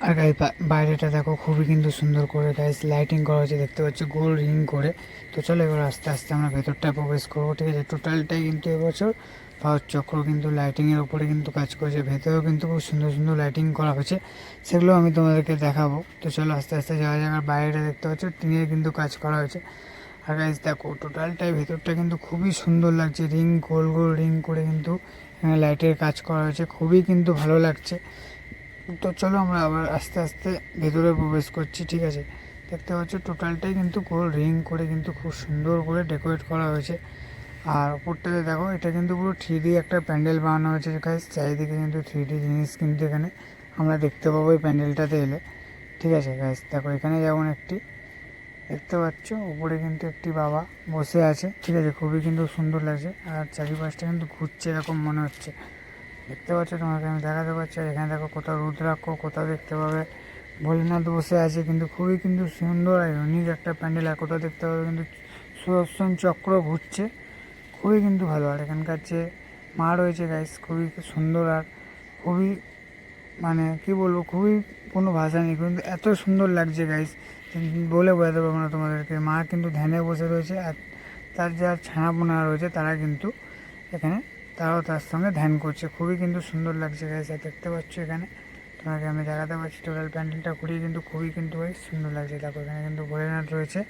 আর guys বাইরেটা দেখো, খুবই কিন্তু সুন্দর করে গাইস লাইটিং করা হয়েছে, দেখতে পাচ্ছি, গোল রিং করে। তো চলো এবার আস্তে আস্তে আমরা ভেতরটায় প্রবেশ করব, ঠিক আছে? টোটালটাই কিন্তু এবছর ভারত চক্র কিন্তু লাইটিংয়ের উপরে কিন্তু কাজ করেছে। ভেতরেও কিন্তু খুব সুন্দর সুন্দর লাইটিং করা হয়েছে। সেগুলো আমি তোমাদেরকে দেখাবো। তো চলো আস্তে আস্তে যাওয়া যাক। আর বাইরেটা দেখতে পাচ্ছ, টিনের কিন্তু কাজ করা হয়েছে। আর গাইস দেখো টোটালটাই ভেতরটা কিন্তু খুবই সুন্দর লাগছে। রিং গোল গোল রিং করে কিন্তু লাইটের কাজ করা হয়েছে। খুবই কিন্তু ভালো লাগছে। তো চলো আমরা আবার আস্তে আস্তে ভেতরে প্রবেশ করছি, ঠিক আছে? দেখতে পাচ্ছ টোটালটাই কিন্তু গোল রিং করে কিন্তু খুব সুন্দর করে ডেকোরেট করা হয়েছে। আর ওপরটাতে দেখো, এটা কিন্তু পুরো থ্রি একটা প্যান্ডেল বানানো হয়েছে গাইস চারিদিকে কিন্তু থ্রি জিনিস কিন্তু এখানে আমরা দেখতে পাবো এই প্যান্ডেলটাতে এলে। ঠিক আছে গাইস দেখো, এখানে যেমন একটি দেখতে পাচ্ছ, উপরে কিন্তু একটি বাবা বসে আছে। ঠিক আছে, খুবই কিন্তু সুন্দর লাগছে আর চারিপাশটা কিন্তু ঘুরছে এরকম মনে হচ্ছে। দেখতে পাচ্ছ, তোমাকে আমি দেখাতে পারছি আর এখানে দেখো কোথাও রুদ্রাক্ষ, কোথাও দেখতে পাবে ভোলেনাথ বসে আছে। কিন্তু খুবই কিন্তু সুন্দর আর ইউনিক একটা প্যান্ডেল, আর কোথাও দেখতে পাবে কিন্তু সুদর্শন চক্র ঘুরছে। খুবই কিন্তু ভালো, আর এখানকার যে মা রয়েছে গাইস খুবই সুন্দর আর খুবই মানে কি বলব, খুবই কোনো ভাষা নেই, কিন্তু এত সুন্দর লাগছে গাইস বলে বোঝাতে পারব না তোমাদেরকে। মা কিন্তু ধ্যানে বসে রয়েছে আর তার যার ছানাপোনা রয়েছে তারা কিন্তু এখানে তারাও তার সঙ্গে ধ্যান করছে। খুবই কিন্তু সুন্দর লাগছে আর দেখতে পাচ্ছ এখানে। তোমাকে আমি দেখাতে পারছি টোটাল প্যান্ডেলটা ঘুরিয়ে কিন্তু খুবই কিন্তু গাইস সুন্দর লাগছে। দেখো এখানে কিন্তু ভোলেনাথ রয়েছে।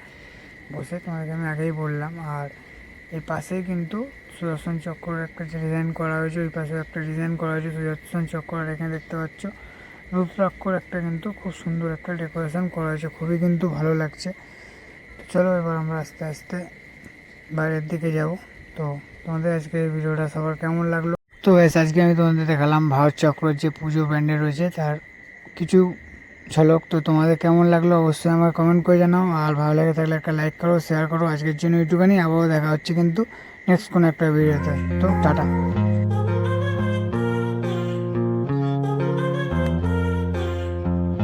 বসে তোমাকে আমি আগেই বললাম। আর এই পাশেই কিন্তু সুদর্শন চক্রের একটা যে ডিজাইন করা হয়েছে, ওই পাশে একটা ডিজাইন করা হয়েছে সুদর্শন চক্র। এখানে দেখতে পাচ্ছ রুদ্রাক্ষর একটা কিন্তু খুব সুন্দর একটা ডেকোরেশন করা হয়েছে, খুবই কিন্তু ভালো লাগছে। তো চলো এবার আমরা আস্তে আস্তে বাইরের দিকে যাব। তো তোমাদের আজকে এই ভিডিওটা সবার কেমন লাগল? তো বেশ আজকে আমি তোমাদের দেখালাম ভারত চক্রের যে পুজো প্যান্ডেল রয়েছে, তার কিছু ঝলক। তো তোমাদের কেমন লাগল অবশ্যই আমার কমেন্ট করে জানাও। আর ভালো লাগে থাকলে একটা লাইক করো শেয়ার করো। আজকের জন্য এইটুখানি, আবারও দেখা হচ্ছে কিন্তু নেক্সট কোনো একটা ভিডিওতে তো টাটা।